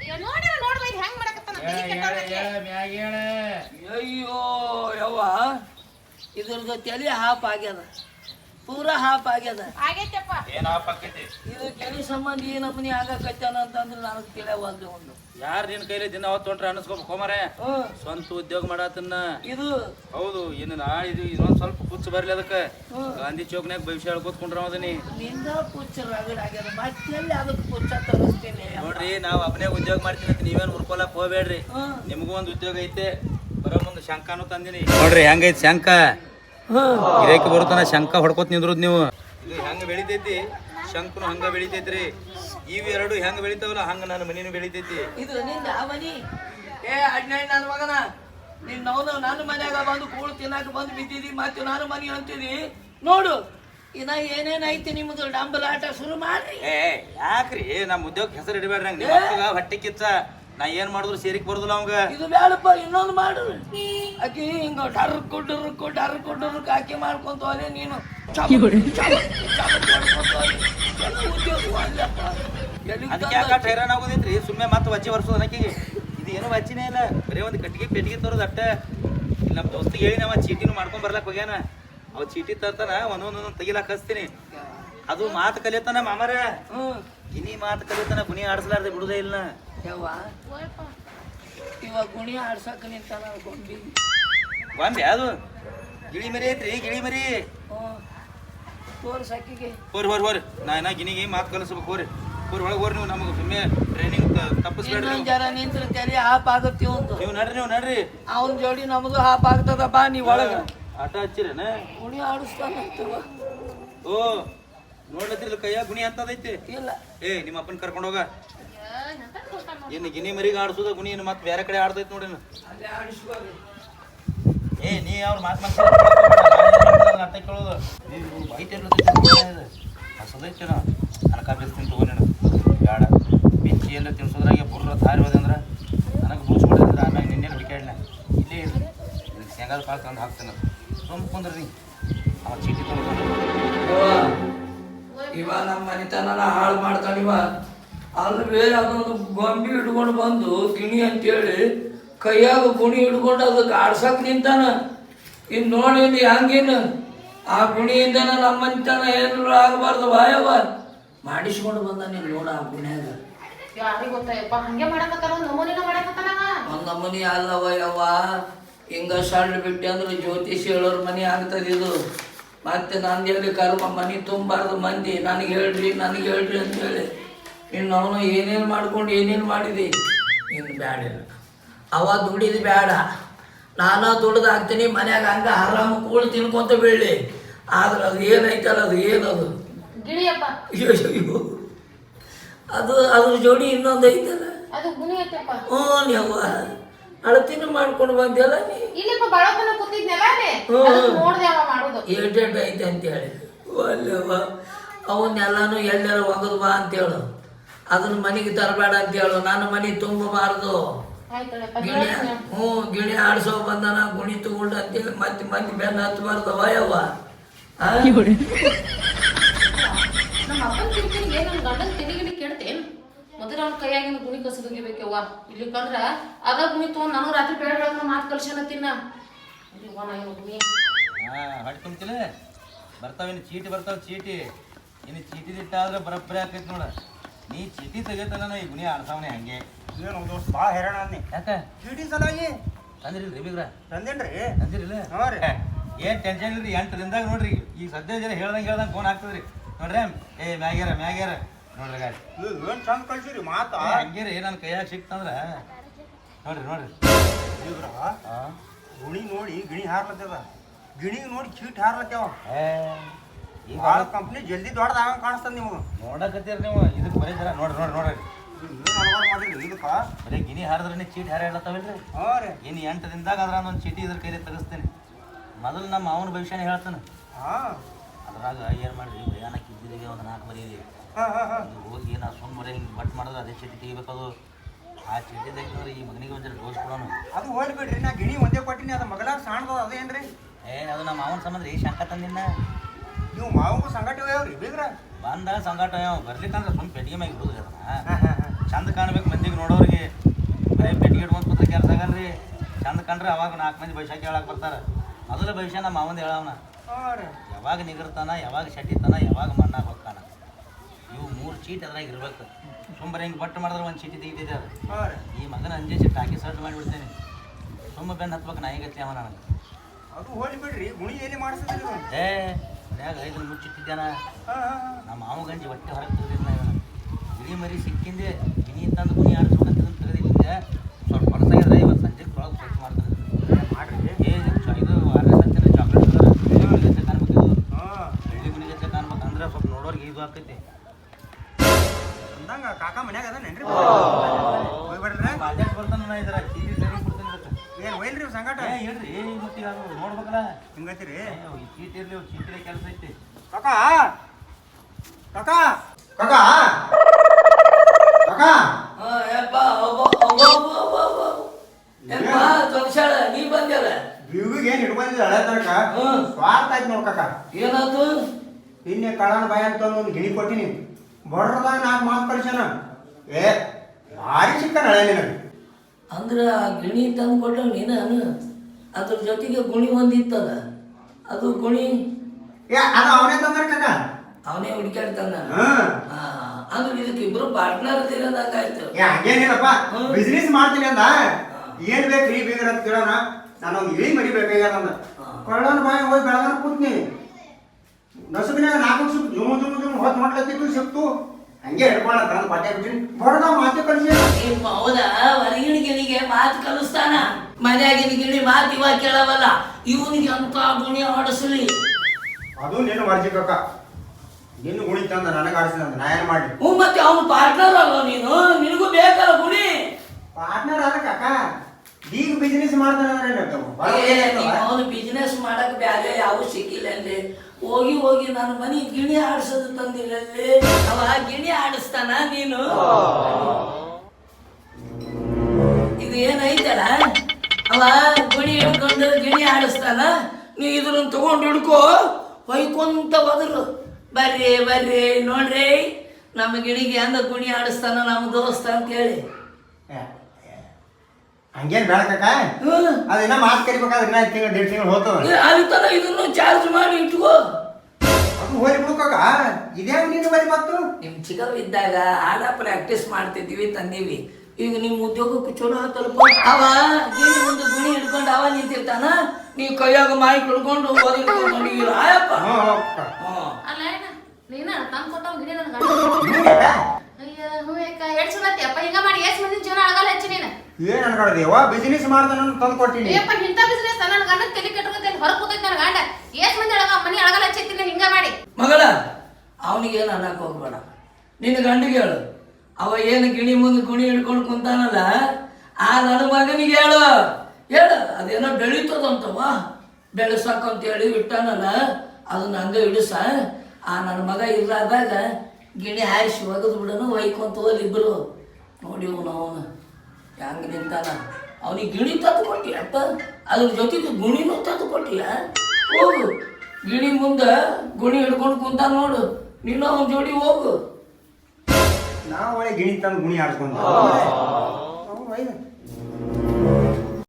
ಅಯ್ಯೋ ನೋಡಿ ನೋಡ್ ಬಾಯಿಲಿ ಹೆಂಗ್ ಮಾಡಕತ್ತಾನ. ತಲಿ ಕೆಟ್ಟವ್ನಂತೆ. ಅಯ್ಯೋ ಯವ್ವ ಇದ್ರದ್ದು ತಲೆ ಹಾಪ್ ಆಗ್ಯದ. ಪೂರ ಹಾಪ್ ಆಗ್ಯದ ಆಗೈತಪ್ಪ. ಏನು ಆಕೈತಿ? ಇದು ಕೆರೆ ಸಂಬಂಧ ಈ ನಮೂನಿ ಆಗಕತ್ತಾನ ಅಂತಂದ್ರೆ ನನಗೆ ತಿಳಿಯವಲ್ದು ಒಂದು. ಯಾರು ನಿನ್ ಕೈಲಿ ದಿನ ಅವತ್ತು ಹೊಂಟ್ರೆ ಅನ್ನಿಸ್ಕೋಬೇಕು ಹೋಮರೆ ಹ್ಮ್. ಸ್ವಂತ ಉದ್ಯೋಗ ಮಾಡತ್ತನ್ನ ಇದು ಹೌದು ಇನ್ನು ನಾಳೆ ಇದು ಇನ್ನೊಂದ್ ಸ್ವಲ್ಪ ಪುಚ್ಚ ಬರ್ಲಿ ಅದಕ್ಕೆ. ಹ್ಮ್. ಗಾಂಧಿ ಚೌಕ್ನಾಗ ಭವಿಷ್ಯ ಹೇಳ್ಕೊತ್ಕೊಂಡ್ರ ಅದನಿ. ನಿಂದ ಪುಚ್ಚ ರಗಡ್ ಆಗ್ಯದ ಮತ್ತೆಲ್ಲಿ ಅದಕ್ಕೆ ಪುಚ್ಚ ತರಿಸ್ತೀನಿ? ನೋಡ್ರಿ ನಾವು ಅಪ್ಪನೇ ಉದ್ಯೋಗ ಮಾಡ್ತೀನಿ ಅಂತ ನೀವೇನು ಹುರ್ಕೊಳಕ್ ಹೋಗ್ಬೇಡ್ರಿ. ಹ್ಮ್. ನಿಮಗೂ ಒಂದು ಉದ್ಯೋಗ ಐತೆ. ಬರೋ ಮುಂದೆ ಶಂಕಾನು ತಂದಿನಿ. ನೋಡ್ರಿ ಹೆಂಗೈತಿ ಶಂಕ ಗಿರಾಕಿ ಬರುತ್ತಾನ ಶಂಕ ಹೊಡ್ಕೋತ ನಿಂದ್ರದ್ ನೀವು. ಇದು ಹೆಂಗ ಬೆಳಿತೈತಿ? ಶಂಕನು ಹಂಗ ಬೆಳಿತೈತ್ರಿ. ಇವ್ ಎರಡು ಹೆಂಗ ಬೆಳಿತಾವಲ್ಲ ಹಂಗ ನನ್ನ ಮನೇನು ಬೆಳಿತೈತಿ. ಇದು ನಿಂದ ಮನಿ. ಏ ಹದಿನೈದು ನನ್ನ ಮಗನ. ನಿನ್ನ ಅವನು ನನ್ನ ಮನ್ಯಾಗ ಬಂದು ಕೂಳು ತಿನ್ನಾಕ ಬಂದು ಬಿದ್ದಿದಿ ಮತ್ತೆ ನಾನು ಮನಿ ಅಂತೀರಿ ನೋಡು ಇನ್ನ ಏನೇನೈತಿ ಐತಿ ನಿಮ್ದು ಡಂಬಲಾಟ ಶುರು ಮಾಡ್ರಿ ಏ ಯಾಕ್ರಿ? ನಮ್ಮ ಉದ್ಯೋಗ ಹೆಸರು ಇಡಬೇಡ್ರಿ ಹಂಗ ಹೊಟ್ಟೆ ಕಿಚ್ಚ. ನಾ ಏನ್ ಮಾಡಿದ್ರು ಸೇರಿಕ್ ಬರುದಿಲ್ಲ ಅವಂಗ. ಇದು ಬೇಡಪ್ಪ ಇನ್ನೊಂದು ಮಾಡು. ಆಕಿ ಹಿಂಗ ಡರ್ಕು ಡರ್ಕು ಡರ್ಕು ಡರ್ಕು ಆಕಿ ಮಾಡ್ಕೊಂತ ಹೋದೆ ನೀನು. ಅದಕ್ಕೆ ಯಾಕೆ ಹೈರಾಣ ಆಗೋದೈತ್ರಿ? ಸುಮ್ಮನೆ ಮತ್ತೆ ವಚ್ಚಿ ವರ್ಷದ ನಕ್ಕಿಗೆ ಇದು ಏನು ವಚ್ಚಿನೇ ಇಲ್ಲ. ಬರೀ ಒಂದು ಕಟ್ಟಿಗೆ ಪೆಟ್ಟಿಗೆ ತರೋದು ಅಟ್ಟ. ನಮ್ಮ ದೋಸ್ತಿಗೆ ಹೇಳಿ ನಾವ ಚೀಟಿನೂ ಮಾಡ್ಕೊಂಡ್ ಬರ್ಲಕ್ ಹೋಗ್ಯಾನ. ಅವ್ ಚೀಟಿ ತರ್ತಾನ ಒಂದೊಂದೊಂದೊಂದು ತೆಗಿಲಾಕ್ ಹಚ್ತೀನಿ. ಅದು ಮಾತು ಕಲಿತಾನ ಮಾಮರ? ಹ್ಮ್. ಇನಿ ಮಾತು ಕಲಿತಾನ ಗುಣಿ ಆಡಿಸ್ಲಾರ್ದೆ ಬಿಡುದೇ ಇಲ್ಲ ಯವ್ವ? ಇವಾಗ ಗುಣಿ ಆಡ್ಸಕ್ ನಿಂತಾನ ಗೊಂಬಿ. ಅದು ಗಿಳಿ ಮರಿ ಐತ್ರಿ ಗಿಳಿ ಮರಿ. ಹೋರ್ ಹೋರ್ ಹೋರ್ ಹೋರಿ ಹೋರಿ. ನಾ ಏನ ಗಿಣಿಗೆ ಮಾತು ಕಲಿಸ್ಬೇಕು ಹೋರಿ. ಹೋರಿ ಒಳಗೆ ಹೋರಿ ನೀವು ನಮಗೆ ಸುಮ್ಮನೆ ಟ್ರೈನಿಂಗ್ ತಪ್ಪಿಸ್ಬೇಡ್ರಿ ಇನ್ನೊಂದ್ ಜರ ನಿಂತ್ರ ತಲೆ ಹಾಪ್ ಆಗುತ್ತೆ ಒಂದು ನೀವು ನಡ್ರಿ ನೀವು ನಡ್ರಿ. ಅವ್ನ ಜೋಡಿ ನಮಗೂ ಹಾಪ್ ಆಗ್ತದ ಬಾ ನೀ ಒಳಗ. ಆಟ ಹಚ್ಚಿರೇನ? ಗುಣಿ ಆಡಿಸ್ತಾನಂತವ ಓ ನೋಡ್ಲತ್ತಿರ್ಲಿ ಕೈಯ ಗುಣಿ ಅಂತದೈತಿ? ಇಲ್ಲ. ಏ ನಿಮ್ಮ ಅಪ್ಪನ ಕರ್ಕೊಂಡು ಹೋಗ. ಇನ್ನು ಗಿನಿ ಮರಿಗೆ ಆಡಿಸೋದ ಗುಣಿ ಮತ್ತೆ ಬೇರೆ ಕಡೆ ಆಡ್ತೈತಿ ನೋಡಿ ಏ, ನೀ ಅವ್ರ ಮಾತು ಮಾತು ಅರ್ಥ ಕೇಳೋದು. ಹಸದೈತಿ ನಾ ನನಕ ಬಿಸ್ತೀನಿ ತಗೋ ನೀನು. ಬೇಡ. ಬಿಚ್ಚಿ ಎಲ್ಲ ತಿನ್ಸೋದ್ರಾಗೆ ಬುರ್ರ ತಾರಿ ಹೋದಂದ್ರೆ ನನಗೆ ಬೂಸ್ ಅಂದ್ರೆ ಆಮೇಲೆ ನಿನ್ನೆ ಹುಡುಕಾಡ್ನ ಇಲ್ಲೇ ಇರ್ಲಿ ಶೇಂಗಾದ ಕಾಳು ತಂದು ಹಾಕ್ತೀನಿ. ತುಂಬ ಕುಂದ್ರಿ ಹಿಡ್ಕೊಂಡು ಬಂದು ಗಿಣಿ ಅಂತೇಳಿ ಕೈಯಾಗ ಗುಣಿ ಹಿಡ್ಕೊಂಡು ಅದಕ್ಕೆ ಆಡ್ಸಕ್ ನಿಂತಾನ. ಇನ್ ನೋಡಿ ಇಲ್ಲಿ ಹಂಗೇನು? ಆ ಗುಣಿಯಿಂದನ ನಮ್ಮಂತನ ಏನಾರು ಆಗಬಾರ್ದು ವಾಯವ ಮಾಡಿಸ್ಕೊಂಡು ಬಂದ ನೀನು ನೋಡ ಆ ಗುಣಿಯಾಗ. ಒಂದ್ ನಮೂನಿ ಅಲ್ಲವ ಯವ್ವ. ಹಿಂಗ ಸಣ್ಣ ಬಿಟ್ಟೆ ಅಂದ್ರೆ ಜ್ಯೋತಿಷಿ ಹೇಳೋರ್ ಮನೆ ಆಗ್ತದ ಇದು. ಮತ್ತೆ ನಂದೇಳಿ ಕರ್ಮ ಮನಿ ತುಂಬಾರ್ದು ಮಂದಿ. ನನಗೆ ಹೇಳ್ರಿ ನನಗೆ ಹೇಳ್ರಿ ಅಂತ ಹೇಳಿ ಇನ್ನು ಅವನು ಏನೇನು ಮಾಡ್ಕೊಂಡು ಏನೇನು ಮಾಡಿದಿ? ಇನ್ನು ಬ್ಯಾಡ. ಅವ ದುಡಿದು ಬೇಡ ನಾನು ದುಡ್ದು ಹಾಕ್ತೀನಿ ಮನ್ಯಾಗ ಹಂಗ ಆರಾಮ ಕೂಳು ತಿನ್ಕೊಂತ ಬೀಳಿ ಆದ್ರೆ ಅದು ಏನೈತಲ್ಲ ಅದು ಏನದು? ಅದು ಅದ್ರ ಜೋಡಿ ಇನ್ನೊಂದು ಐತಲ್ಲ? ಹ್ಞೂ ಯವ್ವ ಅಳತಿನ ಮಾಡ್ಕೊಂಡು ಮಾಡೋದು. ಏಟೆಂಟ್ ಐತೆ ಅಂತೇಳಿ. ಅಲ್ಲವ ಅವನ್ನೆಲ್ಲಾನು ಎಲ್ಲಾರು ಒಗದು ಬಾ ಅಂತೇಳು. ಅದನ್ನ ಮನೆಗೆ ತರಬೇಡ ಅಂತ ಹೇಳು ನಾನು ಮನೆ ತುಂಬಬಾರದು. ಗಿಣಿ ಹ್ಞೂ ಗಿಣಿ ಆಡ್ಸೋ ಬಂದನ ಗುಣಿ ತಗೊಂಡು ಅಂತೇಳಿ ಮತ್ತೆ ಮತ್ತೆ ಬೆನ್ನ ಹತ್ತಬಾರ್ದು ವಯವ್ವ. ನಮ್ಮ ಅಪ್ಪನ ಕಿರಿಕಿರಿಗೆ ನನ್ನ ಗಂಡನ ತಿನಿಗಿನಿ ಕೇಳ್ತೇನ್ ಮೊದಲ ಅವ್ನ ಕೈಯಾಗಿನ ಗುಣಿ ಕಸದಂಗಿಬೇಕವ್ವ ಇಲ್ಲಿಕಂದ್ರ ಅದ ಗುಣಿ ತಗೊಂಡ್ ನಾನು ರಾತ್ರಿ ಬೇಡ ಮಾತು ಕಲ್ಸನತ್ತಿನ ತಿನ್ನ. ಗುಣಿ? ಹೊಟ್ಟೆ ತುಂಬ್ತಿಲ್ಲ ಬರ್ತಾವೇನು ಚೀಟಿ ಬರ್ತಾವ ಚೀಟಿ? ಇನ್ನು ಚೀಟಿ ದಿಟ್ಟ ಆದ್ರೆ ಬರಬ್ಬರಿ ಆಕೈತಿ ನೋಡ. ನೀ ಚೀಟಿ ತೆಗಿತಾನ ಈ ಗುಣಿ ಆಡ್ಸವನೆ ಹಂಗೆ. ಏನು ದೋಸ್ತ ಭಾಳ ಹೈರಾಣ ಅನ್ನಿ ಯಾಕೆ? ಚೀಟಿ ಸಲಾಗಿ ತಂದಿರಿಲ್ರಿ ಬೀಗ್ರ? ತಂದೇನ್ರಿ. ತಂದಿರಿಲ್ಲ? ಹಾಂ ರೀ. ಏನು ಟೆನ್ಷನ್ ಇಲ್ರಿ ಎಂಟು ದಿನದಾಗ ನೋಡ್ರಿ. ಈಗ ಸದ್ಯ ಜನ ಹೇಳ್ದಂಗೆ ಹೇಳ್ದಂಗೆ ಫೋನ್ ಹಾಕ್ತದ್ರಿ. ನೋಡ್ರಿ ಏ ಮ್ಯಾಗ್ಯಾರ ಮ್ಯಾಗ್ಯಾರ. ನೋಡ್ರಿ ಗಾಡಿ. ಏನು ಚಂದ ಕಳ್ಸಿರಿ ಮಾತಾ? ಹಂಗೇರಿ ನನ್ನ ಕೈಯಾಗ ಸಿಕ್ತಂದ್ರ? ನೋಡ್ರಿ ನೋಡ್ರಿ. ಬೀಗ್ರ ಗುಣಿ ನೋಡಿ ಗಿಣಿ ಹಾರ್ಲತ್ತದ. ಗಿಣಿ ನೋಡಿ ಚೀಟ್ ಹಾರ್ಲತ್ತೇವ. ಏ ಭಾಳ ಕಂಪ್ನಿ ಜಲ್ದಿ ದೊಡ್ಡದಾಗ ಕಾಣಿಸ್ತದ ನಿಮ್ಗೆ. ನೋಡಕತ್ತೀರಿ ನೀವು. ಇದಕ್ಕೆ ಬರೀ ಜರ ನೋಡ್ರಿ ನೋಡ್ರಿ ನೋಡ್ರಿ. ಏನು ಬರೀ ಗಿನಿ ಹಾರಿದ್ರೆ ಚೀಟಿ ಹಾರ ಹೇಳತ್ತವಿಲ್ರಿ ಹ್ಞೂ ರೀ. ಇನ್ನು ಎಂಟು ದಿನದಾಗ ಅದ್ರ ಒಂದು ಚೀಟಿ ಇದ್ರ ಕೈಲಿ ತೆಗಿಸ್ತೀನಿ. ಮೊದಲು ನಮ್ಮ ಅವನ ಭವಿಷ್ಯ ಹೇಳ್ತಾನೆ. ಹಾಂ. ಅದ್ರಾಗ ಏನು ಮಾಡ್ರಿ ಭಯಾನಕ ಇದ್ದಿರಿಗೆ ಒಂದು ನಾಲ್ಕು ಮರಿ ಹಾಂ ಹಾಂ ಹಾಂ. ಅದು ಹೋಗಿ ನಾ ಸುಮ್ಮನೆ ಬರೀ ಹಿಂಗೆ ಬಟ್ ಮಾಡಿದ್ರೆ ಅದೇ ಚೀಟಿ ತೆಗಿಬೇಕದು. ಆ ಚೀಟಿ ತೆಗಿದ್ರೆ ಈ ಮಗನಿಗೆ ಒಂದ್ ಡೋಸ್ ಕೊಡೋಣ ಅದು ಹೋಗ್ಬಿಡ್ರಿ ನಾ ಗಿಣಿ ಒಂದೇ ಕೊಟ್ಟಿನಿ ಅದು ಮಗಲಾಗ ಸಾಣದ ಅದೇನ್ರಿ? ಏ ಅದು ನಮ್ಮ ಅವನ ಸಂಬಂಧ ಈ ಶಂಕ ತಂದಿನ ನೀವು ಮಾವಂಗೂ ಸಂಗಟ ಹೋಗ್ಯಾವ್ರಿ ಬೀಗ್ರ. ಬಂದ ಸಂಗಾಟ ಬರ್ಲಿಕ್ಕಂದ್ರೆ ಸುಮ್ಮ ಪೆಟ್ಟಿಗೆ ಮ್ಯಾಗ ಇಡುದು ಅದನ್ನ ಚಂದ ಕಾಣ್ಬೇಕು ಮಂದಿಗೆ ನೋಡೋರಿಗೆ. ಬರೀ ಪೆಟ್ಟಿಗೆ ಇಟ್ಕೊಂಡ್ ಕೂತ್ರೆ ಕೆಲಸ ಆಗಲ್ರಿ ಚಂದ ಕಂಡ್ರೆ ಅವಾಗ ನಾಲ್ಕು ಮಂದಿ ಭವಿಷ್ಯ ಹೇಳಕ್ಕೆ ಬರ್ತಾರೆ. ಮೊದಲ ಭವಿಷ್ಯ ನಮ್ಮ ಮಾವಂದು ಹೇಳವನ. ಯಾವಾಗ ನಿಗರ್ತಾನ ಯಾವಾಗ ಶಟಿತಾನ ಯಾವಾಗ ಮಣ್ಣಾಗ ಹೋಗ್ತಾನ ಇವು ಮೂರು ಚೀಟಿ ಅದ್ರಾಗ ಇರ್ಬೇಕು. ಸುಮ್ಮನೆ ಹಿಂಗೆ ಬಟ್ಟು ಮಾಡಿದ್ರೆ ಒಂದು ಚೀಟಿ ತೆಗಿತಿದ್ದೆ ಅದು. ಈ ಮಗನ ಅಂಜೇಸಿ ಟಾಕಿ ಸರ್ಟ್ ಮಾಡಿಬಿಡ್ತೇನೆ. ಸುಮ್ಮ ಬೆನ್ನು ಹತ್ಬೇಕು ನಾಯಿಗತ್ತೆ ಅವ ನನಗೆ. ಅದು ಹೋಗಿ ಬಿಡ್ರಿ ಗುಣಿ ಎಲ್ಲಿ ಮಾಡಿಸಿದ್ರಿ ಏ ಮನ್ಯಾಗ ಐದು ಮುಚ್ಚಿಟ್ಟಿದ್ದಾನ ನಮ್ಮ ಮಾವ ಗಂಜಿ ಹೊಟ್ಟೆ ಹೊರಗೆ ಇವನು. ಗಿಳಿ ಮರಿ ಸಿಕ್ಕಿಂದೆ ಗಿಣಿ ತಂದು ತೆಗೆದಿದ್ದೆ ಸ್ವಲ್ಪ ಹೊರಸಾಗಿದ್ರೆ ಇವತ್ತು ಸಂಜೆ ಒಳಗೆ ಸ್ವಚ್ಛ ಮಾಡ್ತಾನೆ. ಮಾಡ್ರಿ. ಏ ಇದು ಆರನೇ ಸತ್ತಿನ ಚಾಕ್ಲೇಟ್ ಬೆಳ್ಳಿ ಗುಣಿಗತ್ತೆ ಕಾಣ್ಬೇಕು ಇದು. ಹಾಂ. ಬೆಳ್ಳಿ ಗುಣಿಗತ್ತೆ ಕಾಣ್ಬೇಕು ಸ್ವಲ್ಪ ನೋಡೋರ್ಗೆ ಇದು ಆಕೈತಿ. ಅಂದಂಗ ಕಾಕ ಮನ್ಯಾಗ ಅದಾನೇನ್ರಿ? ಹೋಗ್ಬೇಡ್ರಿ. ಬರ್ತಾನ ಇದ್ರ ಸರಿ. ಏನು ಒಯ್ಲ್ರಿ ಸಂಗಟ. ಏ ಹೇಳ್ರಿ ಮತ್ತೆ ಅದು ನೋಡ್ಬೇಕಲ್ಲ. ಹಿಂಗತ್ತೀರಿ ಚೀಟಿ ಇರ್ಲಿ ಚೀಟಿ ಕೆಲಸ ಐತಿ. ಕಾಕ? ಕಾಕ? ಕಾಕ? ಕಾಕ? ನೀ ಬಂದ್ಯಲ್ಲ? ಬಿವಿಗೆ ಏನು ಹಿಡ್ಕೊಂಡಿದ್ದ ಹಳೆ ತನಕ. ಸ್ವಾರ್ಥ ಆಯ್ತು ನೋಡ್ ಕಾಕ. ಏನಾಯ್ತು? ನಿನ್ನೆ ಕಳನ ಬಾಯ ಅಂತ ಒಂದು ಗಿಣಿ ಕೊಟ್ಟಿನಿ. ಬಡ್ರದಾಗ ನಾಲ್ಕು ಮಾತು ಕಳ್ಸ್ಯಾನ. ಏ ಭಾರಿ ಸಿಕ್ಕ ಹಳೆ ನಿನಗೆ. ಅಂದ್ರ ಆ ಗಿಣಿ ತಂದು ಕೊಟ್ಟ ನೀನು ಅದ್ರ ಜೊತೆಗೆ ಗುಣಿ ಒಂದಿತ್ತದ. ಅದು ಗುಣಿ ಅವನೇ ತಂದ ಅವನೇ ಹುಡುಕಾಡ್ತಾನ ತಂದ ಅಂದ್ರೆ ಇದಕ್ಕೆ ಇಬ್ರು ಪಾರ್ಟ್ನರ್ ಇರೋದಂಗಾಯ್ತು ಹಂಗೇನಿಲ್ಲಪ್ಪ. ಬಿಸ್ನೆಸ್ ಮಾಡ್ತೀನಿ ಅಂದ. ಏನ್ ರೀ ಬೇಕಾರೆ ಅಂತ ಕೇಳೋಣ. ನಾನು ಒಂದು ಇಳಿ ಮರಿ ಬೇಕಾಗ್ಯದ ಅಂದ ಬಾಯ ಹೋಗಿ ಬೆಳಗಾನ ಕೂತ್ನಿ. ನಸುಬಿನಾಗ ನಾಲ್ಕು ಸುಮ್ ಜುಮ್ ಜುಮ್ ಜುಮ್ ಹೊತ್ತು ಮಾಡ್ಲತ್ತಿತ್ತು ಸಿಕ್ತು. ಹಂಗೆ ಹಿಡ್ಕೊಂಡ ತಂದು ಬಟ್ಟೆ ಬಿಟ್ಟಿನಿ ಬಡದ ಮಾತು ಕಳಿಸಿ ಹೌದಾ? ಹೊರಗಿನ ಗಿಣಿಗೆ ಮಾತು ಕಲಿಸ್ತಾನ? ಮನ್ಯಾಗಿನ ಗಿಣಿ ಮಾತು ಇವಾಗ ಕೇಳವಲ್ಲ. ಇವನಿಗೆ ಅಂತ ಗುಣಿ ಆಡಿಸ್ಲಿ. ಅದು ನೀನು ಮರ್ಜಿ ಕಕ್ಕ ನಿನ್ನ ಗುಣಿ ತಂದ ನನಗೆ ಆಡಿಸಿದ ನಾ ಏನು ಮಾಡಿ ಹ್ಞೂ ಮತ್ತೆ ಅವನು ಪಾರ್ಟ್ನರ್ ಅಲ್ವ ನೀನು? ನಿನಗೂ ಬೇಕಲ್ಲ ಗುಣಿ? ಪಾರ್ಟ್ನರ್ ಅಲ್ಲ ಕಕ್ಕ ಈಗ ಬಿಸ್ನೆಸ್ ಮಾಡ್ತಾನೆ ಅವನು ಬಿಸ್ನೆಸ್ ಮಾಡಕ್ ಬ್ಯಾರೆ ಯಾವ ಸಿಕ್ಕಿಲ್ಲ ಅಲ್ಲಿ ಹೋಗಿ ಹೋಗಿ ನನ್ನ ಮನೆ ಗಿಣಿ ಆಡಿಸೋದು ತಂದಿಲ್ಲ ಅಲ್ಲಿ ಅವ ಗಿಣಿ ಆಡಿಸ್ತಾನ ನೀನು? ಇದು ಏನೈತಲ್ಲ? ಅವ ಗುಣಿ ಹಿಡ್ಕೊಂಡು ಗಿಣಿ ಆಡಿಸ್ತಾನ? ನೀ ಇದನ್ನ ತಗೊಂಡು ಹಿಡ್ಕೋ. ಹೊಯ್ಕೊಂತ ಹೋದ್ರು ಬರ್ರಿ ಬರ್ರಿ. ನೋಡ್ರಿ ನಮ್ಮ ಗಿಣಿಗೆ ಅಂದ ಗುಣಿ ಆಡಿಸ್ತಾನ ನಮ್ಮ ದೋಸ್ತ ಅಂತ ಹೇಳಿ ಹಂಗೇನ್ ಬೇಡ ಹ್ಮ್. ಅದಿನ್ನ ಮಾತು ಕರಿಬೇಕಾದ್ರೆ ಇನ್ನ ತಿಂಗಳು ದೇಡ್ ತಿಂಗಳು ಹೋಗ್ತದ. ಏ, ಅಲ್ಲಿ ತನ ಇದನ್ನು ಚಾರ್ಜ್ ಮಾಡಿ ಇಟ್ಕೋ. ಅದು ಇದೇ ನೀನು ಬರಿ ಮತ್ತು ನಿಮ್ ಚಿಕ್ಕವ ಇದ್ದಾಗ ಆಡ ಪ್ರಾಕ್ಟೀಸ್ ಮಾಡ್ತಿದ್ವಿ ತಂದೀವಿ. ಈಗ ನಿಮ್ಮ ಉದ್ಯೋಗಕ್ಕೆ ಚಲೋ ಆತಲ್ಪ ಅವ ಗಿಣಿ ಮುಂದೆ ಗುಣಿ ಹಿಡ್ಕೊಂಡು ಅವ ನಿಂತಿರ್ತಾನ. ನೀ ಕೈಯಾಗ ಮಾಯಿ ಹಿಡ್ಕೊಂಡು ಓದಿರ್ಕೊಂಡು ನೀ ರಾಯಪ್ಪ. ಹ್ಞೂ ಅಕ್ಕ. ಹ್ಮ್. ಅಲ್ಲ ನೀನ ತಂದು ಕೊಟ್ಟವ್ ಗಿಡ ನನಗೆ? ನೀನ್? ಅಯ್ಯ ಹ್ಞೂ ಯಾಕ ಎರಡು ಸಲ ಅಪ್ಪ ಹಿಂಗ ಮಾಡಿ ಎಷ್ಟು ಮಂದಿ ಜೀವನ ಆಗಲ್ಲ ಹೆಚ್ಚು ನೀನು. ಏನ್ ಅನ್ಕೊಳ್ದೇವ ಬಿಸ್ನೆಸ್ ಮಾಡ್ತಾನ ತಂದು ಕೊಟ್ಟಿನಿ. ಏಪ್ಪ ಇಂಥ ಬಿಸ್ನೆಸ್ ನನ್ನ ಗಂಡ ತಲೆ ಕೆಟ್ಕೊಂತ ಹೊರಗೆ ಕೂತೈತಿ ನನ್ನ ಗಂಡ. ಎಷ್ಟು ಮಂದಿ ಅಳಗ ಮನಿ ಅಳಗಲ್ಲ ಹಚ್ಚಿತ್ತಿಲ್ಲ ಹಿಂಗ ಮಾಡಿ. ಮಗಳ ಅವನಿಗೇನು ಅನ್ನಕ್ ಹೋಗ್ಬೇಡ. ನಿನ್ನ ಗಂಡಿಗೆ ಹೇಳು. ಅವ ಏನು ಗಿಣಿ ಮುಂದೆ ಗುಣಿ ಹಿಡ್ಕೊಂಡು ಕುಂತಾನಲ್ಲ ಆ ನನ್ನ ಮಗನಿಗೆ ಹೇಳು. ಹೇಳು ಅದೇನೋ ಬೆಳೀತದಂತವ ಬೆಳೆಸಕ್ಕಂತ ಹೇಳಿ ಇಟ್ಟಾನಲ್ಲ ಅದನ್ನ ಹಂಗೆ ಇಡಿಸ. ಆ ನನ್ನ ಮಗ ಇಲ್ಲಾದಾಗ ಗಿಣಿ ಹಾಯಿಸಿ ಒಗದು ಬಿಡನು ಒಯ್ಕೊಂತ ಹೋಗ್ಲಿ ಇಬ್ರು ನೋಡಿ ಅವನು. ಹೆಂಗೆ ನಿಂತಾನ? ಅವನಿಗೆ ಗಿಣಿ ತಂದು ಕೊಟ್ಟಿಯಪ್ಪ ಅದ್ರ ಜೊತೆಗೆ ಗುಣಿನೂ ತಂದು ಕೊಟ್ಟಿಯ ಹೋಗು. ಗಿಣಿ ಮುಂದೆ ಗುಣಿ ಹಿಡ್ಕೊಂಡು ಕುಂತ ನೋಡು. ನೀನು ಅವನ ಜೋಡಿ ಹೋಗು. ನಾ ಒಳ್ಳೆ ಗಿಣಿ ತಂದು ಗುಣಿ ಆಡ್ಸ್ಕೊಂಡ